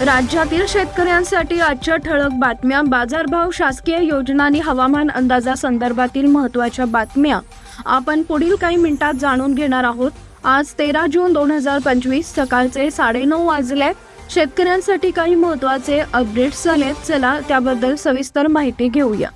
राज्यातील शेतकऱ्यांसाठी आजच्या ठळक बातम्या. बाजारभाव शासकीय योजना आणि हवामान अंदाजासंदर्भातील महत्त्वाच्या बातम्या. आपण पुढील काही मिनिटात जाणून घेणार आहोत. आज तेरा जून दोन हजार पंचवीस सकाळचे साडेनऊ वाजले. शेतकऱ्यांसाठी काही महत्त्वाचे अपडेट्स झालेत. चला त्याबद्दल सविस्तर माहिती घेऊया.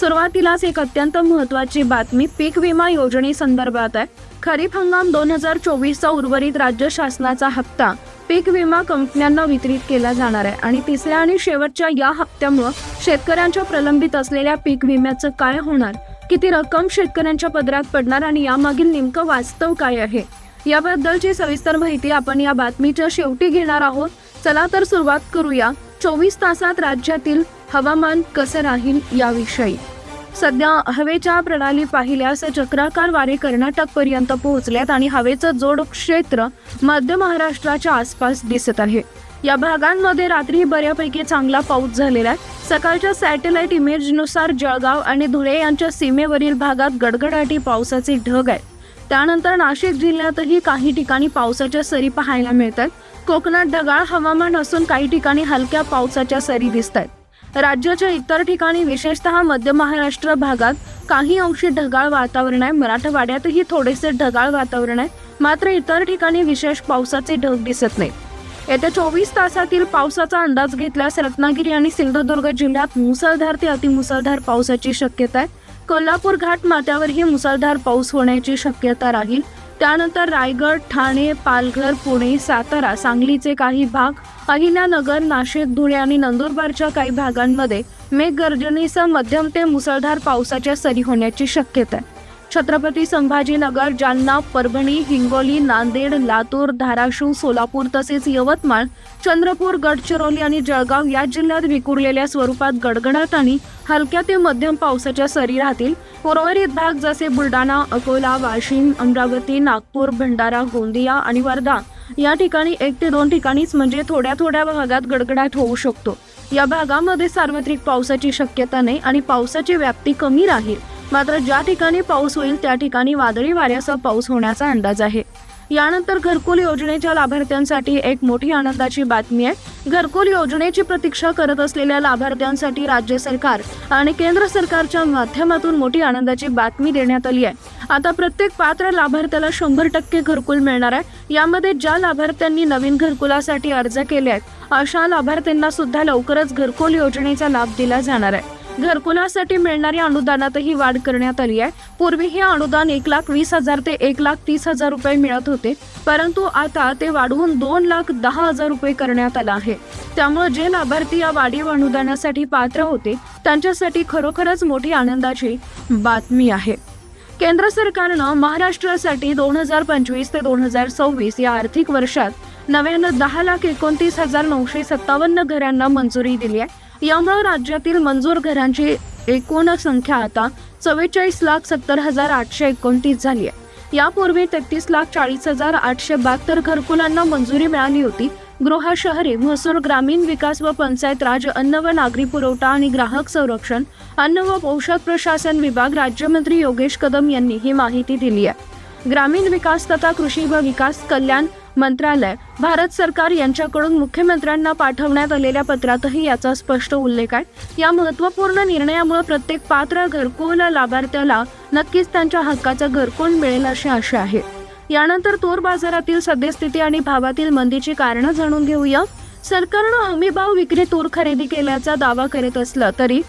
सुरुवातीलाच एक अत्यंत महत्त्वाची बातमी पीक विमा योजनेसंदर्भात आहे. खरीप हंगाम दोन हजार चोवीसचा उर्वरित राज्य शासनाचा हप्ता. पीक विमा कंपन्यांना वितरित केला जाणार आहे. आणि तिसऱ्या आणि शेवटच्या या हप्त्यामुळं शेतकऱ्यांच्या प्रलंबित असलेल्या पीक विम्याचं काय होणार? किती रक्कम शेतकऱ्यांच्या पदरात पडणार? आणि यामागील नेमकं वास्तव काय आहे? याबद्दलची सविस्तर माहिती आपण या बातमीच्या शेवटी घेणार आहोत. चला तर सुरुवात करूया. चोवीस तासात राज्यातील हवामान कसं राहील याविषयी. सध्या हवेच्या प्रणाली पाहिल्यास चक्राकार वारे कर्नाटक पर्यंत पोहोचल्यात आणि हवेचं जोड क्षेत्र मध्य महाराष्ट्राच्या आसपास दिसत आहे. या भागांमध्ये रात्री बऱ्यापैकी चांगला पाऊस झालेला आहे. सकाळच्या सॅटेलाइट इमेजनुसार जळगाव आणि धुळे यांच्या सीमेवरील भागात गडगडाटी पावसाचे ढग आहेत. त्यानंतर नाशिक जिल्ह्यातही काही ठिकाणी पावसाच्या सरी पाहायला मिळतात कोकणात ढगाळ हवामान असून काही ठिकाणी हलक्या पावसाच्या सरी दिसत आहेत राज्याच्या इतर ठिकाणी विशेषतः मध्य महाराष्ट्र भागात काही अंशी ढगाळ वातावरण आहे. मराठवाड्यातही थोडेसे ढगाळ वातावरण आहे. मात्र इतर ठिकाणी विशेष पावसाचे ढग दिसत नाही. येत्या चोवीस तासातील पावसाचा अंदाज घेतल्यास रत्नागिरी आणि सिंधुदुर्ग जिल्ह्यात मुसळधार ते अतिमुसळधार पावसाची शक्यता आहे. कोल्हापूर घाट माथ्यावरही मुसळधार पाऊस होण्याची शक्यता राहील. त्यानंतर रायगड ठाणे पालघर पुणे सातारा सांगलीचे काही भाग अहिल्यानगर नाशिक धुळे आणि नंदुरबारच्या काही भागांमध्ये मेघगर्जनेसह मध्यम ते मुसळधार पावसाच्या सरी होण्याची शक्यता आहे. छत्रपती संभाजीनगर जालना परभणी हिंगोली नांदेड लातूर धाराशिव सोलापूर तसेच यवतमाळ चंद्रपूर गडचिरोली आणि जळगाव या जिल्ह्यात विखुरलेल्या स्वरूपात गडगडाट आणि हलक्या ते मध्यम पावसाच्या सरी राहतील. उर्वरित भाग जसे बुलढाणा अकोला वाशिम अमरावती नागपूर भंडारा गोंदिया आणि वर्धा या ठिकाणी एक ते दोन ठिकाणीच म्हणजे थोड्या थोड्या भागात गडगडाट होऊ शकतो. या भागामध्ये सार्वत्रिक पावसाची शक्यता नाही आणि पावसाची व्याप्ती कमी राहील. मात्र ज्या ठिकाणी पाऊस होईल त्या ठिकाणी वादळी वाऱ्यासह पाऊस होण्याचा अंदाज आहे. यानंतर घरकुल योजनेच्या लाभार्थ्यांसाठी एक मोठी आनंदाची बातमी आहे. घरकुल योजनेची प्रतीक्षा करत असलेल्या लाभार्थ्यांसाठी राज्य सरकार आणि केंद्र सरकारच्या माध्यमातून मोठी आनंदाची बातमी देण्यात आली आहे. आता प्रत्येक पात्र लाभार्थ्याला शंभर टक्के घरकुल मिळणार आहे. यामध्ये ज्या लाभार्थ्यांनी नवीन घरकुलासाठी अर्ज केले आहेत अशा लाभार्थ्यांना सुद्धा लवकरच घरकुल योजनेचा लाभ दिला जाणार आहे. घरकुलासाठी मिळणाऱ्या अनुदानातही वाढ करण्यात आली आहे. पूर्वी हे अनुदान एक लाख वीस हजार ते एक लाख तीस हजार रुपये मिळत होते. परंतु आता ते वाढवून दोन लाख दहा हजार रुपये करण्यात आलं आहे. त्यामुळे जे लाभार्थी या वाढीव अनुदानासाठी पात्र होते त्यांच्यासाठी खरोखरच मोठी आनंदाची बातमी आहे. केंद्र सरकारनं महाराष्ट्रासाठी दोन हजार पंचवीस ते दोन हजार सव्वीस या आर्थिक वर्षात नव्यानं दहा लाख एकोणतीस हजार नऊशे सत्तावन्न घरांना मंजुरी दिली आहे. यामुळे राज्यातील मंजूर घरांची एकूण संख्या आता चव्वेचाळीस लाख सत्तर हजार आठशे एकोणतीस झाली आहे. यापूर्वी तेहतीस लाख चाळीस हजार आठशे बहात्तर घरकुलांना मंजुरी मिळाली होती. गृह शहरी महसूल ग्रामीण विकास व पंचायत राज अन्न व नागरी पुरवठा आणि ग्राहक संरक्षण अन्न व औषध प्रशासन विभाग राज्यमंत्री योगेश कदम यांनी ही माहिती दिली आहे. ग्रामीण विकास तथा कृषी व विकास कल्याण मंत्रालय भारत सरकार यांच्याकडून मुख्यमंत्र्यांना पाठवण्यात आलेल्या पत्रातही याचा स्पष्ट उल्लेख आहे. या महत्त्वपूर्ण निर्णयामुळे प्रत्येक पात्र घरकुल लाभार्थ्याला नक्कीच त्यांच्या हक्काचं घरकुल मिळेल अशी आशा आहे. यानंतर तूर बाजारातील सद्यस्थिती आणि भावातील मंदीची कारणं जाणून घेऊया. सरकारनं हमी भाव विक्री तूर खरेदी केल्याचा दावा करीत असला तरी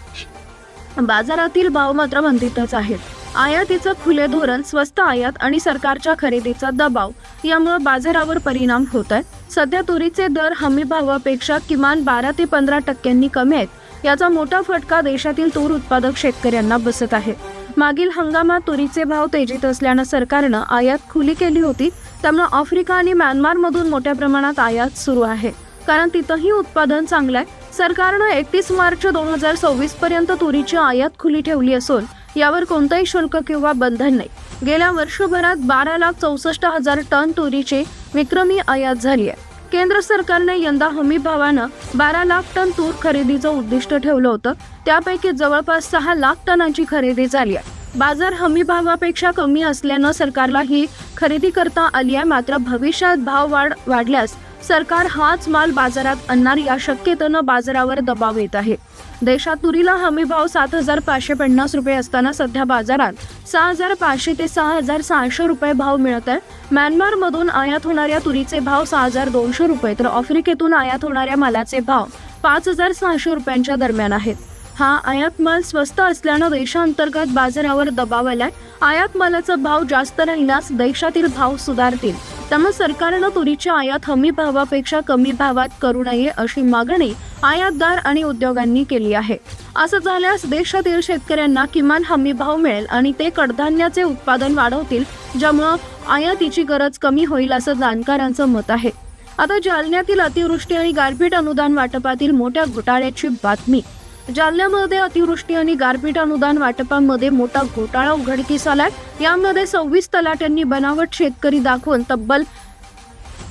बाजारातील भाव मात्र मंदीतच आहेत. आयातीचं खुले धोरण स्वस्त आयात आणि सरकारच्या खरेदीचा दबाव यामुळे बाजारावर परिणाम होत आहे सध्या तुरीचे दर हमी भावापेक्षा किमान बारा ते पंधरा टक्क्यांनी कमी आहेत. याचा मोठा फटका देशातील तूर उत्पादक शेतकऱ्यांना बसत आहे. मागील हंगामात तुरीचे भाव तेजीत असल्यानं सरकारनं आयात खुली केली होती. त्यामुळे आफ्रिका आणि म्यानमारमधून मोठ्या प्रमाणात आयात सुरू आहे. कारण तिथंही उत्पादन चांगलं आहे. सरकारनं एकतीस मार्च दोन हजार सव्वीस पर्यंत तुरीची आयात खुली ठेवली असून यावर कोणतंही शुल्क किंवा बंधन नाही. गेल्या वर्षभरात बारा लाख चौसष्ट हजार टन तुरीची विक्रमी आयात झाली आहे. केंद्र सरकारने यंदा हमी भावानं बारा लाख टन तूर खरेदीचं उद्दिष्ट ठेवलं होतं. त्यापैकी जवळपास सहा लाख टनांची खरेदी झाली आहे. बाजार हमी भावापेक्षा कमी असल्यानं सरकारला ही खरेदी करता आली आहे. मात्र भविष्यात भाव वाढ वाढल्यास सरकार हाच माल बाजारात आणणार या शक्यतेनं बाजारावर दबाव येत आहे. देशात तुरीला हमी भाव सात हजार पाचशे पन्नास रुपये असताना सध्या बाजारात सहा हजार पाचशे ते सहा हजार सहाशे रुपये भाव मिळत आहे. म्यानमारमधून आयात होणाऱ्या तुरीचे भाव सहा हजार दोनशे रुपये तर आफ्रिकेतून आयात होणाऱ्या मालाचे भाव पाच हजार सहाशे रुपयांच्या दरम्यान आहेत. हा आयात माल स्वस्त असल्यानं देशांतर्गत बाजारावर दबाव आलाय. आयात मालाचा भाव जास्त राहिल्यास देशातील भाव सुधारतील. त्यामुळे सरकारनं तुरीच्या आयात हमी भावापेक्षा कमी भावात करू नये अशी मागणी आयातदार आणि उद्योगांनी केली आहे. असं झाल्यास देशातील शेतकऱ्यांना किमान हमी भाव मिळेल आणि ते कडधान्याचे उत्पादन वाढवतील ज्यामुळं आयातीची गरज कमी होईल असं जाणकारांचं मत आहे. आता जालन्यातील अतिवृष्टी आणि गारपीट अनुदान वाटपातील मोठ्या घोटाळ्याची बातमी. जालन्यामध्ये अतिवृष्टी आणि गारपीट अनुदान वाटपामध्ये मोठा घोटाळा उघडकीस आलाय. यामध्ये सव्वीस तलाट्यांनी बनावट शेतकरी दाखवून तब्बल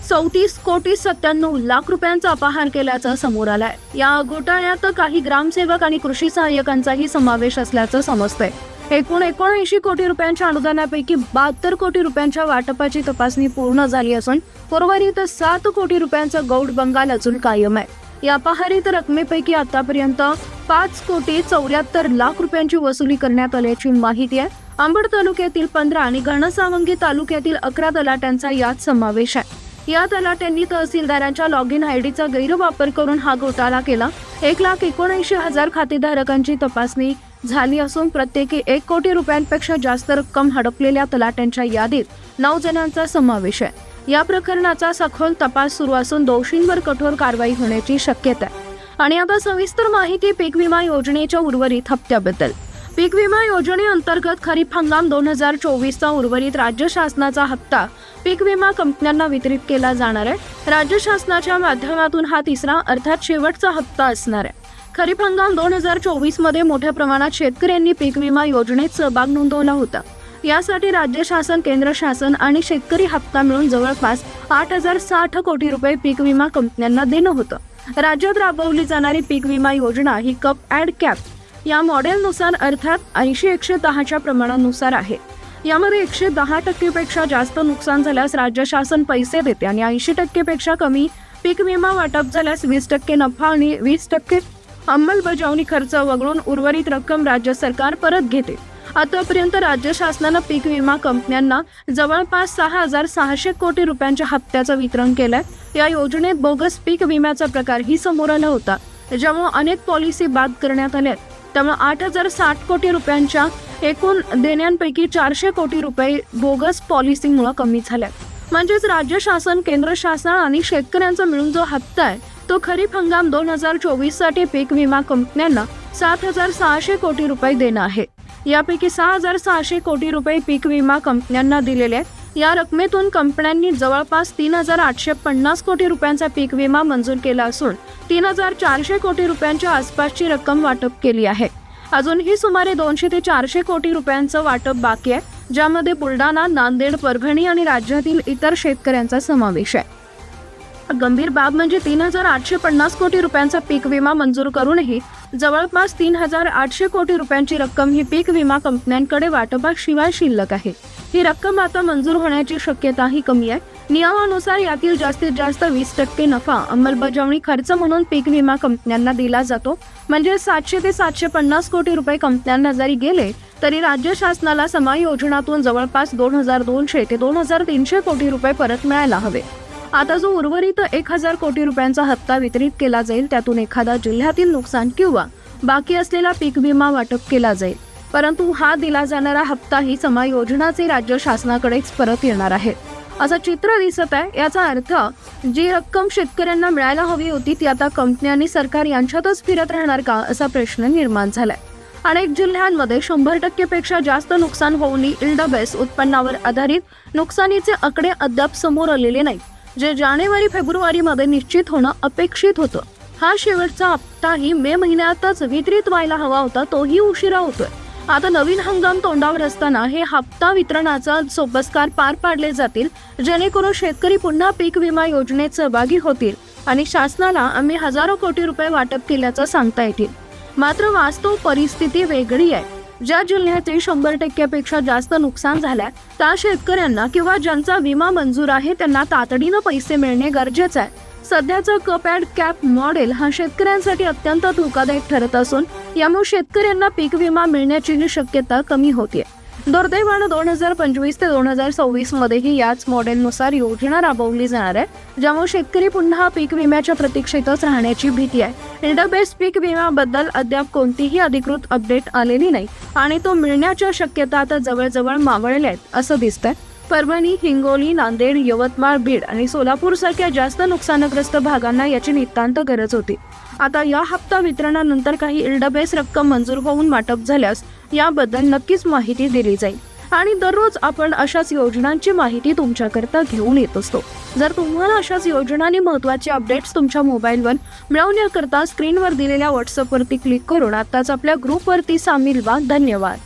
चौतीस कोटी सत्त्याण्णव लाख रुपयांचा अपहार केल्याचं समोर आलाय. या घोटाळ्यात काही ग्रामसेवक आणि कृषी सहाय्यकांचाही समावेश असल्याचं समजतंय. एकूण एकोणऐंशी कोटी रुपयांच्या अनुदानापैकी बहात्तर कोटी रुपयांच्या वाटपाची तपासणी पूर्ण झाली असून उर्वरित सात कोटी रुपयांचा गौड बंगाल अजून कायम आहे. या अपहारित रकमेपैकी आतापर्यंत पाच कोटी चौऱ्याहत्तर लाख रुपयांची वसुली करण्यात आल्याची माहिती आहे. अंबड तालुक्यातील पंधरा आणि घनसावंगी तालुक्यातील अकरा तलाट्यांचा यात समावेश आहे. या तलाट्यांनी तहसीलदारांच्या लॉग इन आय डीचा गैरवापर करून हा घोटाळा केला. एक लाख एकोणऐंशी हजार खातेधारकांची तपासणी झाली असून प्रत्येकी एक कोटी रुपयांपेक्षा जास्त रक्कम हडपलेल्या तलाट्यांच्या यादीत नऊ जणांचा समावेश आहे. या प्रकरणाचा सखोल तपास सुरू असून दोषींवर कठोर कारवाई होण्याची शक्यता आहे. आणि आता सविस्तर माहिती पीक विमा योजनेच्या उर्वरित हप्त्याबद्दल. पीक विमा योजनेअंतर्गत खरीप हंगाम दोन हजार चोवीसचा उर्वरित राज्य शासनाचा हप्ता पीक विमा कंपन्यांना वितरित केला जाणार आहे. राज्य शासनाच्या माध्यमातून हा तिसरा अर्थात शेवटचा हप्ता असणार आहे. खरीप हंगाम दोन हजार चोवीसमध्ये मोठ्या प्रमाणात शेतकऱ्यांनी पीक विमा योजनेत सहभाग नोंदवला होता. यासाठी राज्य शासन केंद्र शासन आणि शेतकरी हप्ता मिळून जवळपास आठ हजार साठ कोटी रुपये पीक विमा कंपन्यांना देणं होतं. राज्यात राबवली जाणारी पीक विमा योजना ही कप ॲड कॅप. या मॉडेलनुसार अर्थात ऐंशी एकशे दहाच्या प्रमाणानुसार आहे. यामध्ये एकशे दहा टक्केपेक्षा जास्त नुकसान झाल्यास राज्य शासन पैसे देते आणि ऐंशी टक्केपेक्षा कमी पीक विमा वाटप झाल्यास वीस टक्के नफा आणि वीस टक्के अंमलबजावणी खर्च वगळून उर्वरित रक्कम राज्य सरकार परत घेते. आतापर्यंत राज्य शासनानं पीक विमा कंपन्यांना जवळपास सहा हजार सहाशे कोटी रुपयांच्या हप्त्याचं वितरण केलंय. या योजनेत बोगस पीक विम्याचा प्रकारही समोर आला होता. ज्यामुळे अनेक पॉलिसी बाद करण्यात आल्या आहेत. त्यामुळे आठ हजार साठ कोटी रुपयांच्या एकूण देण्यांपैकी चारशे कोटी रुपये बोगस पॉलिसीमुळे कमी झाल्या म्हणजेच राज्य शासन केंद्र शासन आणि शेतकऱ्यांचा मिळून जो हप्ता आहे तो खरीप हंगाम दोन हजार चोवीससाठी पीक विमा कंपन्यांना सात हजार सहाशे कोटी रुपये देणं आहे. यापैकी सहा हजार सहाशे कोटी रुपये पीक विमा कंपन्यांना दिलेले आहेत. या रकमेतून कंपन्यांनी जवळपास तीन हजार आठशे पन्नास कोटी रुपयांचा पीक विमा मंजूर केला असून तीन हजार चारशे कोटी रुपयांच्या आसपासची रक्कम वाटप केली आहे. अजूनही सुमारे दोनशे ते चारशे कोटी रुपयांचं वाटप बाकी आहे ज्यामध्ये बुलढाणा नांदेड परभणी आणि राज्यातील इतर शेतकऱ्यांचा समावेश आहे. गंभीर बाब म्हणजे तीन हजार आठशे पन्नास कोटी रुपयांचा पीक विमा मंजूर करूनही जवळपास तीन हजार आठशे कोटी रुपयांची रक्कम ही पीक विमा कंपन्यांकडे वाटपाशिवाय शिल्लक आहे. ही रक्कम आता मंजूर होण्याची शक्यताही कमी आहे. नियमानुसार यातील जास्तीत जास्त वीस टक्के नफा अंमलबजावणी खर्च म्हणून पीक विमा कंपन्यांना दिला जातो. म्हणजे सातशे ते सातशे पन्नास कोटी रुपये कंपन्यांना जरी गेले तरी राज्य शासनाला समायोजनातून जवळपास दोन हजार दोनशे ते दोन हजार तीनशे कोटी रुपये परत मिळायला हवे. आता जो उर्वरित एक हजार कोटी रुपयांचा हप्ता वितरित केला जाईल त्यातून एखादा जिल्ह्यातील नुकसान किंवा बाकी असलेला पीक विमा वाटप केला जाईल. परंतु हा दिला जाणारा हप्ताही समायोजनाचे राज्य शासनाकडेच परत येणार आहे. असं चित्र दिसत आहे. याचा अर्थ जी रक्कम शेतकऱ्यांना मिळायला हवी होती ती आता कंपनी आणि सरकार यांच्यातच फिरत राहणार का असा प्रश्न निर्माण झालाय. अनेक जिल्ह्यांमध्ये शंभर टक्केपेक्षा जास्त नुकसान होऊनही इल्डबेस उत्पन्नावर आधारित नुकसानीचे आकडे अद्याप समोर आलेले नाहीत. जे जानेवारी फेब्रुवारीमध्ये निश्चित होणं अपेक्षित होतं. हा शेवटचा हप्ताही मे महिन्यातच वितरित व्हायला हवा होता तोही उशिरा होतोय. आता नवीन हंगाम तोंडावर असताना हे हप्ता वितरणाचा सोपस्कार पार पाडले जातील जेणेकरून शेतकरी पुन्हा पीक विमा योजनेत सहभागी होतील आणि शासनाला आम्ही हजारो कोटी रुपये वाटप केल्याचं सांगता येतील. मात्र वास्तव परिस्थिती वेगळी आहे. ज्या जिल्ह्याचे शंभर टक्क्यापेक्षा जास्त नुकसान झालंय त्या शेतकऱ्यांना किंवा ज्यांचा विमा मंजूर आहे त्यांना तातडीनं पैसे मिळणे गरजेचं आहे. सध्याचं कप अँड कॅप मॉडेल हा शेतकऱ्यांसाठी अत्यंत धोकादायक ठरत असून यामुळे शेतकऱ्यांना पीक विमा मिळण्याची शक्यता कमी होते दुर्दैवानं दोन हजार पंचवीस ते दोन हजार सव्वीस मध्येही याच मॉडेलनुसार योजना राबवली जाणार आहे ज्यामुळे शेतकरी पुन्हा पीक विम्याच्या प्रतीक्षेतच राहण्याची भीती आहे. इंटरबेस्ट पीक विम्याबद्दल अद्याप कोणतीही अधिकृत अपडेट आलेली नाही आणि तो मिळण्याच्या शक्यता आता जवळजवळ मावळल्या आहेत असं दिसतंय. परभणी हिंगोली नांदेड यवतमाळ बीड आणि सोलापूर सारख्या जास्त नुकसानग्रस्त भागांना याची नितांत गरज होती. आता या हप्ता वितरणानंतर काही इल्डबेस रक्कम मंजूर होऊन वाटप झाल्यास याबद्दल नक्कीच माहिती दिली जाईल. आणि दररोज आपण अशाच योजनांची माहिती तुमच्याकरता घेऊन येत असतो. जर तुम्हाला अशाच योजनांनी महत्त्वाचे अपडेट्स तुमच्या मोबाईलवर मिळवण्याकरता स्क्रीनवर दिलेल्या व्हॉट्सअपवरती क्लिक करून आत्ताच आपल्या ग्रुपवरती सामील व्हा. धन्यवाद.